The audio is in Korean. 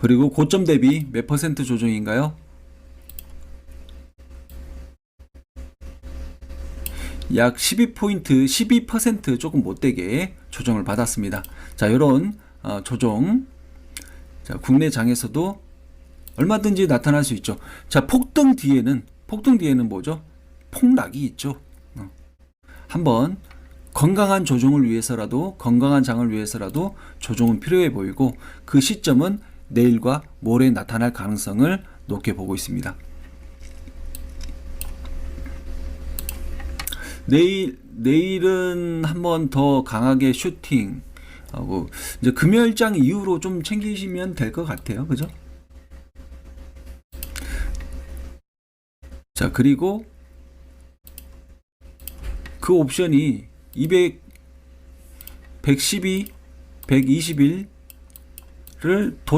그리고 고점 대비 몇 퍼센트 조정인가요? 약 12포인트, 12% 조금 못되게 조정을 받았습니다. 자, 이런 어, 조정. 자, 국내 장에서도 얼마든지 나타날 수 있죠. 자, 폭등 뒤에는, 폭등 뒤에는 뭐죠? 폭락이 있죠. 어. 한번 건강한 조정을 위해서라도, 건강한 장을 위해서라도 조정은 필요해 보이고, 그 시점은 내일과 모레 나타날 가능성을 높게 보고 있습니다. 내일 내일은 한번 더 강하게 슈팅 하고 이제 금요일장 이후로 좀 챙기시면 될 것 같아요. 그죠? 자, 그리고 그 옵션이 200 112 121을 도